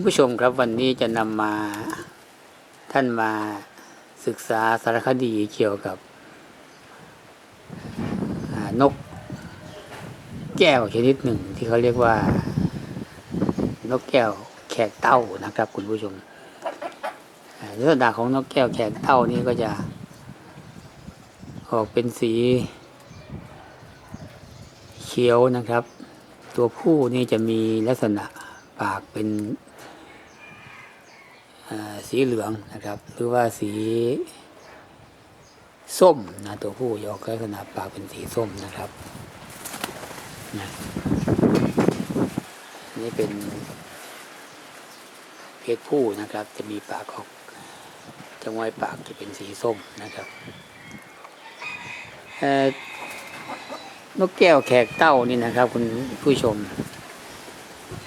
คุณผู้ชมครับวันนี้จะนำมาท่านมาศึกษาสารคดีเกี่ยวกับนกแก้วชนิดหนึ่งที่เขาเรียกว่า นกแก้วแขกเต้านะครับ คุณผู้ชมลักษณะของนกแก้วแขกเต้านี่ก็จะออกเป็นสีเขียวนะครับ ตัวผู้นี่จะมีลักษณะปากเป็น สีเหลืองนะครับ หรือว่าสีส้มนะตัวผู้ยอกลักษณะปากเป็นสีส้มนะครับนะนี่เป็นเพศผู้นะครับ จะมีปากออกจะงอยปากจะเป็นสีส้มนะครับนกแก้วแขกเต้านี่นะครับ คุณผู้ชม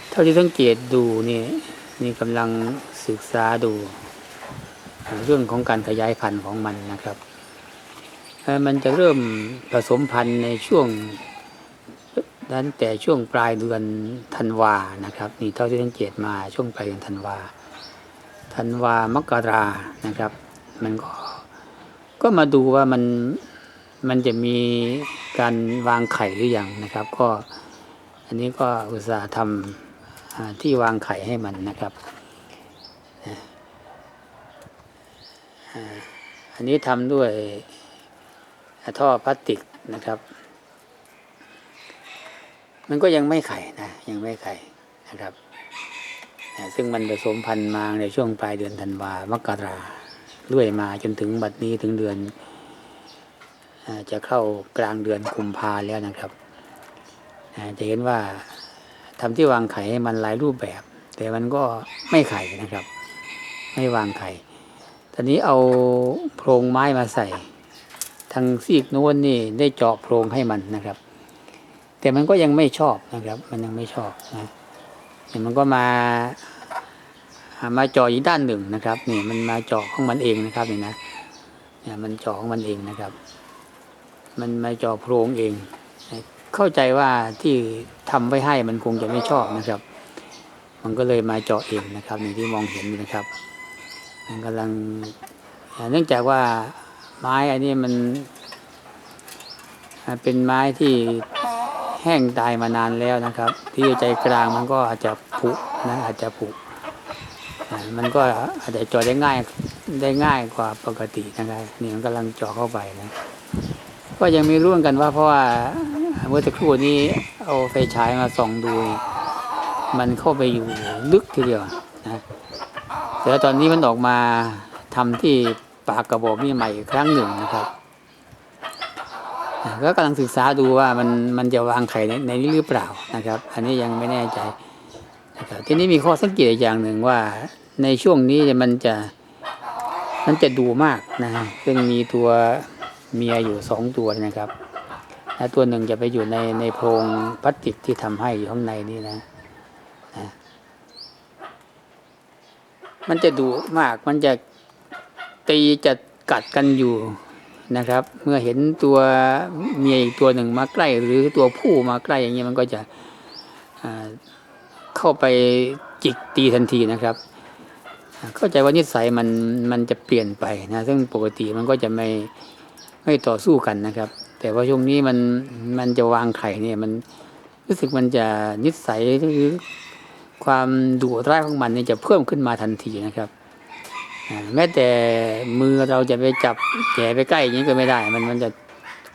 เท่าที่สังเกตดูนี่ นี่กำลังศึกษาดู เรื่องของการขยายพันธุ์ของมันนะครับ มันจะเริ่มผสมพันธุ์ในช่วงนั้นแต่ช่วงปลายเดือนธันวานะครับ นี่เท่าที่สังเกตมาช่วงปลายเดือนธันวาธันวามกรานะครับ มันก็ก็มาดูว่ามันมันจะมีการวางไข่หรือยังนะครับ ก็ อันนี้ก็อุตส่าห์ทำ ที่วางไข่ให้มันนะครับอันนี้ทำด้วยท่อพลาสติกนะครับ มันก็ยังไม่ไข่นะยังไม่ไข่นะครับซึ่งมันผสมพันธุ์มาในช่วงปลายเดือนธันวามกราเรื่อยมาจนถึงบัดนี้ถึงเดือนจะเข้ากลางเดือนกุมภาแล้วนะครับจะเห็นว่า ทำที่วางไข่ให้มันหลายรูปแบบ แต่มันก็ไม่ไข่นะครับ ไม่วางไข่ตอนนี้เอาโพรงไม้มาใส่ ทางซีกโน้นนี่ได้เจาะโพรงให้มันนะครับ แต่มันก็ยังไม่ชอบนะครับ มันยังไม่ชอบนะเนี่ยมันก็มามาเจาะอีกด้านหนึ่งนะครับนี่มันมาเจาะของมันเองนะครับนี่นะเนี่ยมันเจาะของมันเองนะครับ มันมาเจาะโพรงเอง เข้าใจว่าที่ทำไว้ให้มันคงจะไม่ชอบนะครับ มันก็เลยมาเจาะเองนะครับนี่างที่มองเห็นนะครับ มันกำลังเนื่องจากว่าไม้อันนี้มันเป็นไม้ที่แห้งตายมานานแล้วนะครับ ที่ใจกลางมันก็อาจจะผุนะอาจจะผุมันก็อาจจะเจาะได้ง่ายได้ง่ายกว่าปกตินะครับนี่มันกำลังเจาะเข้าไปนะ ก็ยังไม่รู้เหมือนกันว่าเพราะว่า เมื่อสักครู่นี้เอาไฟฉายมาส่องดู มันเข้าไปอยู่ลึกทีเดียวนะแต่ตอนนี้มันออกมาทำที่ปากกระบอกนี่ใหม่อีกครั้งหนึ่งนะครับก็กำลังศึกษาดูว่ามันมันจะวางไข่ในในนี้หรือเปล่านะครับ อันนี้ยังไม่แน่ใจนะครับทีนี้มีข้อสังเกตอีกอย่างหนึ่งว่าในช่วงนี้มันจะมันจะดูมากนะซึ่งมีตัวเมียอยู่สองตัวนะครับ และตัวหนึ่งจะไปอยู่ในในโพรงพลาสติกที่ทำให้อยู่ข้างในนี่นะนะ มันจะดุมาก มันจะตีจะกัดกันอยู่นะครับ เมื่อเห็นตัวเมียอีกตัวหนึ่งมาใกล้ หรือตัวผู้มาใกล้อย่างเงี้ยมันก็จะเข้าไปจิกตีทันทีนะครับ เข้าใจว่านิสัยมันมันจะเปลี่ยนไปนะ ซึ่งปกติมันก็จะไม่ไม่ต่อสู้กันนะครับ แต่ว่าช่วงนี้มันมันจะวางไข่เนี่ยมันรู้สึกมันจะนิสัยหรือความดุร้ายของมันเนี่ยจะเพิ่มขึ้นมาทันทีนะครับแม้แต่มือเราจะไปจับแกะไปใกล้อย่างนี้ก็ไม่ได้ มันมันจะ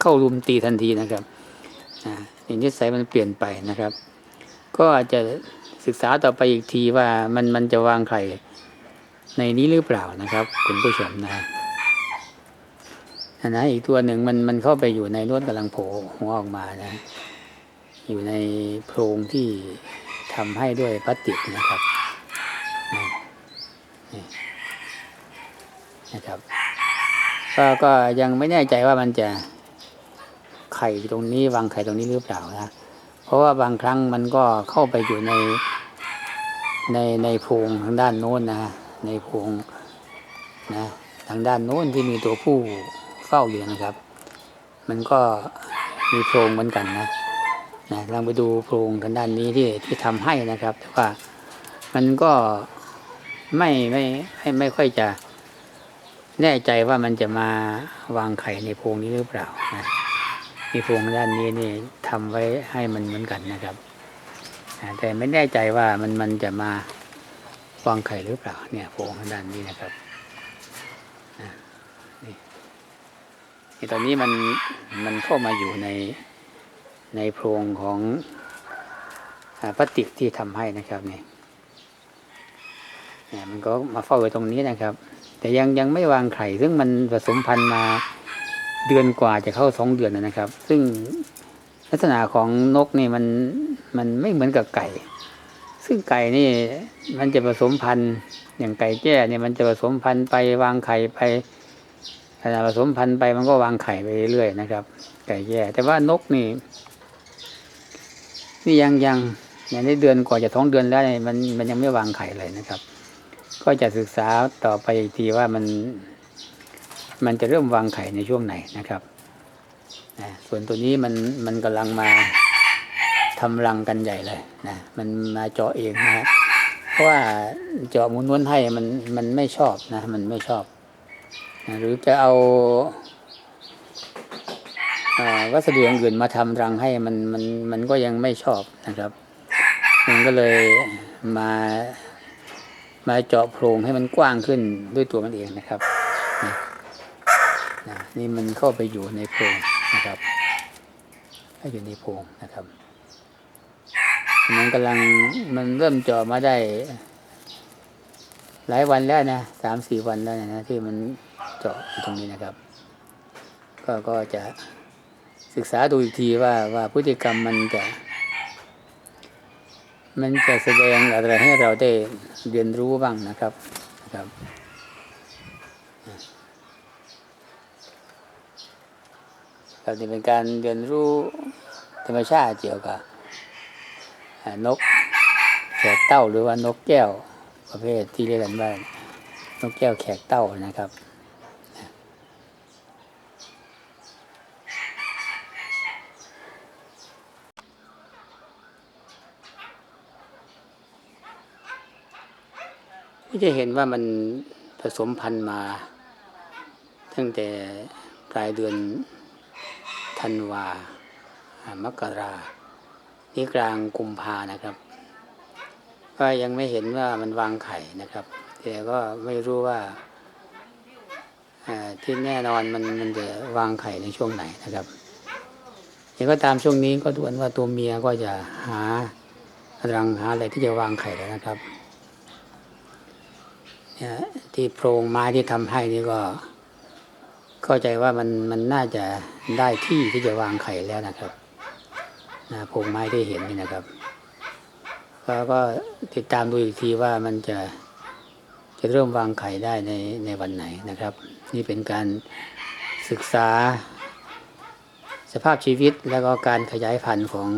เข้ารุมตีทันทีนะครับอ่านี่นิสัยมันเปลี่ยนไปนะครับ ก็อาจจะศึกษาต่อไปอีกทีว่ามันมันจะวางไข่ในนี้หรือเปล่านะครับ คุณผู้ชมนะอัน นะอีกตัวหนึ่งมันมันเข้าไปอยู่ในนวดกำลังโผล่หัวออกมานะ อยู่ในโพรงที่ทำให้ด้วยพลาสติกนะครับนี่นี่นะครับก็ก็ยังไม่แน่ใจว่ามันจะไข่ตรงนี้วางไข่ตรงนี้หรือเปล่านะเพราะว่าบางครั้งมันก็เข้าไปอยู่ในในในโพรงทางด้านโน้นนะในโพรงนะทางด้านโน้นที่มีตัวผู้ เฝ้าอยู่นะครับ มันก็มีโพรงเหมือนกันนะนะลองไปดูโพรงทางด้านนี้ที่ที่ทำให้นะครับ แต่ว่ามันก็ไม่ไม่ไม่ไม่ค่อยจะแน่ใจว่ามันจะมาวางไข่ในโพรงนี้หรือเปล่านะมีโพรงด้านนี้นี่ทำไว้ให้มันเหมือนกันนะครับแต่ไม่แน่ใจว่ามันมันจะมาวางไข่หรือเปล่าเนี่ยโพรงด้านนี้นะครับอ่านี่นี่ ตอนนี้มันมันเข้ามาอยู่ในในโพรงของอ่าพลาสติกที่ทำให้นะครับนี่เนี่ยมันก็มาเฝ้าไว้ตรงนี้นะครับ แต่ยังยังไม่วางไข่ซึ่งมันผสมพันธุ์มาเดือนกว่าจะเข้าสองเดือนนะครับ ซึ่งลักษณะของนกนี่มันมันไม่เหมือนกับไก่ ซึ่งไก่นี่มันจะผสมพันธุ์อย่างไก่แจ้เนี่ยมันจะผสมพันธุ์ไปวางไข่ไป ขณะผสมพันธุ์ไปมันก็วางไข่ไปเรื่อยๆนะครับ ไก่แจ้แต่ว่านกนี่ นี่ยังยังอย่างในเดือนกว่าจะท้องเดือนแล้วมันมันยังไม่วางไข่เลยนะครับ ก็จะศึกษาต่อไปอีกทีว่ามัน มันจะเริ่มวางไข่ในช่วงไหนนะครับส่วนตัวนี้มันมันกำลังมาทำรังกันใหญ่เลยนะมันมาเจาะเองนะฮะเพราะว่าเจาะมุนวนให้มันมันไม่ชอบนะ มันไม่ชอบ หรือจะเอาวัสดุอย่างอื่นมาทำรังให้มันมันมันก็ยังไม่ชอบนะครับ มันก็เลยมามาเจาะโพรงให้มันกว้างขึ้นด้วยตัวมันเองนะครับนี่นะนี่มันเข้าไปอยู่ในโพรงนะครับให้อยู่ในโพรงนะครับ มันกำลังมันเริ่มเจาะมาได้ หลายวันแล้วนะสามสี่วันแล้วนะที่มัน เจาะอยู่ตรงนี้นะครับ ก็ก็จะศึกษาดูอีกทีว่าว่าพฤติกรรมมันจะ มันจะแสดงอะไรให้เราได้เรียนรู้บ้างนะครับนะครับครับนี่เป็นการเรียนรู้ธรรมชาติเกี่ยวกับนกแขกเต้าหรือว่านกแก้วประเภทที่เรียกกันว่านกแก้วแขกเต้านะครับ ก็จะเห็นว่ามันผสมพันธุ์มา ตั้งแต่ปลายเดือนธันวา มกรานี่กลางกุมภานะครับ ก็ยังไม่เห็นว่ามันวางไข่นะครับ แต่ก็ไม่รู้ว่าที่แน่นอนมันมันจะวางไข่ในช่วงไหนนะครับยังก็ตามช่วงนี้ก็ดูเหมือนว่าตัวเมียก็จะหารังหาอะไรที่จะวางไข่แล้วนะครับ ที่โพรงไม้ที่ทำให้นี่ก็ เข้าใจว่ามันมันน่าจะได้ที่ที่จะวางไข่แล้วนะครับนะโพรงไม้ที่เห็นนี่นะครับก็ก็ติดตามดูอีกทีว่ามันจะจะเริ่มวางไข่ได้ในในวันไหนนะครับ นี่เป็นการศึกษาสภาพชีวิตแล้วก็การขยายพันธุ์ของ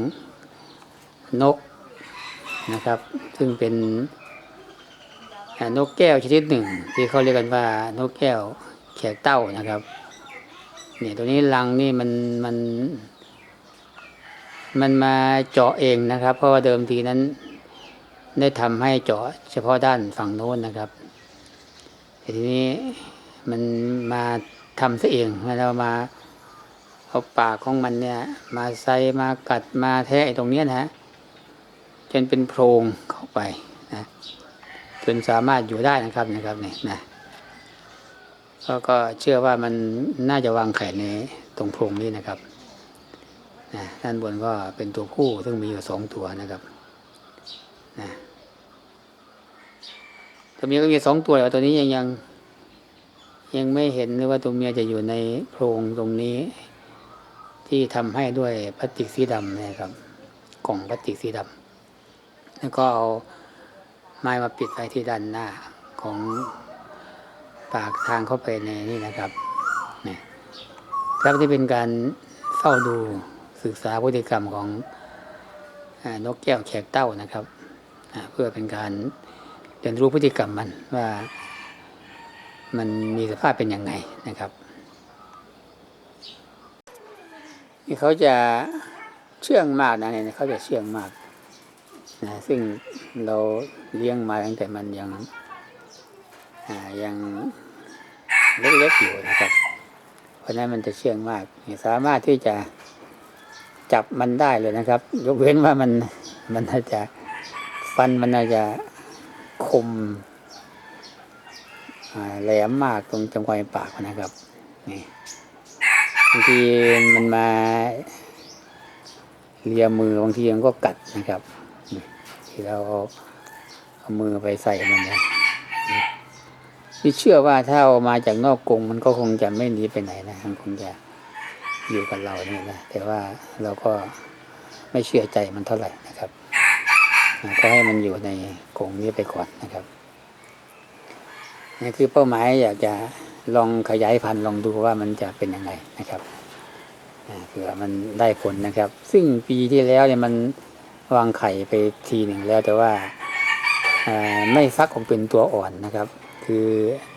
นกนะครับ ซึ่งเป็น นกแก้วชนิดหนึ่ง ที่เขาเรียกกันว่านกแก้วแขกเต้านะครับเนี่ยตัวนี้รังนี่มันมัน มันมาเจาะเองนะครับ เพราะว่าเดิมทีนั้น ได้ทำให้เจาะเฉพาะด้านฝั่งโน้นนะครับแต่ทีนี้มันมาทำซะเองแล้วมาเอาปากของมันเนี่ย มาใส่มากัดมาแทะตรงเนี้ยนะฮะจนเป็นโพรงเข้าไปนะ นสามารถอยู่ได้นะครับนะครับนี่นะก็ก็เชื่อว่ามันน่าจะวางไข่ในตรงโพรงนี้นะครับนะด้านบนก็เป็นตัวผู้ซึ่งมีอยู่สองตัวนะครับนะตัวเมียก็มีสองตัวแต่ว่าตัวนี้ยังยัง ยังไม่เห็นเลยว่าตัวเมียจะอยู่ในโพรงตรงนี้ ที่ทำให้ด้วยพลาสติกสีดำนะครับ กล่องพลาสติกสีดำแล้วก็เอา ไม้มาปิดไว้ที่ด้านหน้าของปากทางเข้าไปในนี่นะครับนี่ครับที่เป็นการเฝ้าดูศึกษาพฤติกรรมของอนกแก้วแขกเต้านะครับ เพื่อเป็นการเรียนรู้พฤติกรรมมันว่ามันมีสภาพเป็นยังไงนะครับนี่เขาจะเชื่องมากนะเนี่ยเขาจะเชื่องมาก นะซึ่งเราเลี้ยงมาตั้งแต่มันยังยังเล็กๆอยู่นะครับ เพราะนั้นมันจะเชื่องมาก สามารถที่จะจับมันได้เลยนะครับ ยกเว้นว่ามันมันน่าจะฟันมันน่าจจะคมแหลมมากตรงจมูกปากนะครับนี่บางทีมันมาเลียมือบางทีมันก็กัดนะครับ ที่เราเอาเอามือไปใส่มันนะนี่ที่เชื่อว่าถ้าเอามาจากนอกกรงมันก็คงจะไม่หนีไปไหนนะมันคงจะอยู่กับเราเนี่ยนะแต่ว่าเราก็ไม่เชื่อใจมันเท่าไหร่นะครับก็ให้มันอยู่ในกรงนี้ไปก่อนนะครับนี่คือเป้าหมายอยากจะลองขยายพันธุ์ลองดูว่ามันจะเป็นยังไงนะครับเผื่อมันได้ผลนะครับ ซึ่งปีที่แล้วเนี่ยมัน วางไข่ไปทีหนึ่งแล้วแต่ว่าไม่ฟักออกเป็นตัวอ่อนนะครับ คือ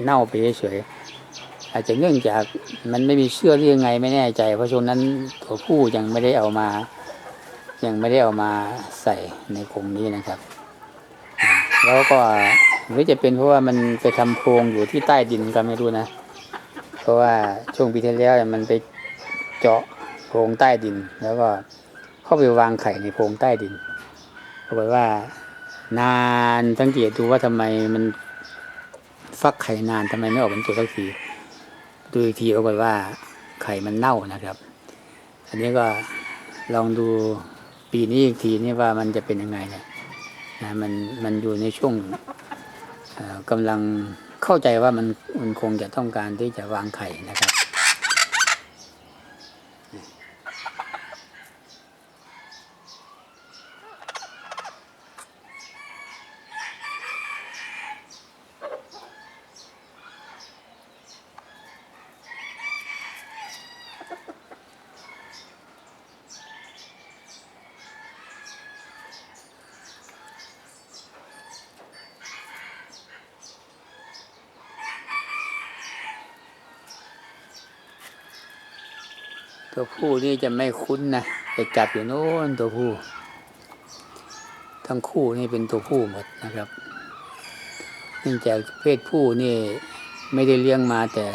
เน่าไปเฉยๆอาจจะเนื่องจากมันไม่มีเชื่อกหรือยังไงไม่แน่ใจ เพราะช่วงนั้นตัวผู้ยังไม่ได้เอามา ยังไม่ได้เอามาใส่ในกรงนี้นะครับ แล้วก็หรือจะเป็นเพราะว่ามันไปทำโพรงอยู่ที่ใต้ดินก็ไม่รู้นะ เพราะว่าช่วงปีที่แล้วมันไปเจาะโพรงใต้ดินแล้วก็ เข้าไปวางไข่ในโพรงใต้ดินปรากฏว่า นานสังเกตดูว่าทำไมมันฟักไข่นานทำไมไม่ออกเป็นตัวสักทีดูอีกทีปรากฏว่าไข่มันเน่านะครับ อันนี้ก็ลองดูปีนี้อีกทีนี่ว่ามันจะเป็นยังไงเนี่ยนะมันมันอยู่ในช่วงเอ่อกำลังเข้าใจว่ามันมันคงจะต้องการที่จะวางไข่นะครับ ตัวผู้นี่จะไม่คุ้นนะไปจับอยู่โน้นตัวผู้ ทั้งคู่นี่เป็นตัวผู้หมดนะครับเนื่องจากเพศผู้นี่ไม่ได้เลี้ยงมาแต่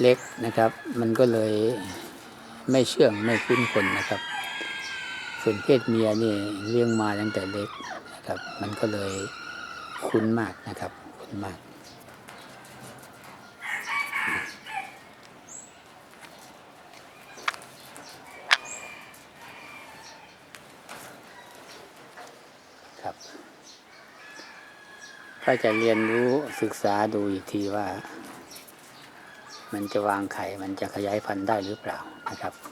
เล็กนะครับ มันก็เลยไม่เชื่องไม่คุ้นคนนะครับ ส่วนเพศเมียนี่เลี้ยงมาตั้งแต่เล็กนะครับ มันก็เลยคุ้นมากนะครับ คุ้นมาก ก็จะเรียนรู้ศึกษาดูอีกทีว่า มันจะวางไข่ มันจะขยายพันธุ์ได้หรือเปล่านะครับ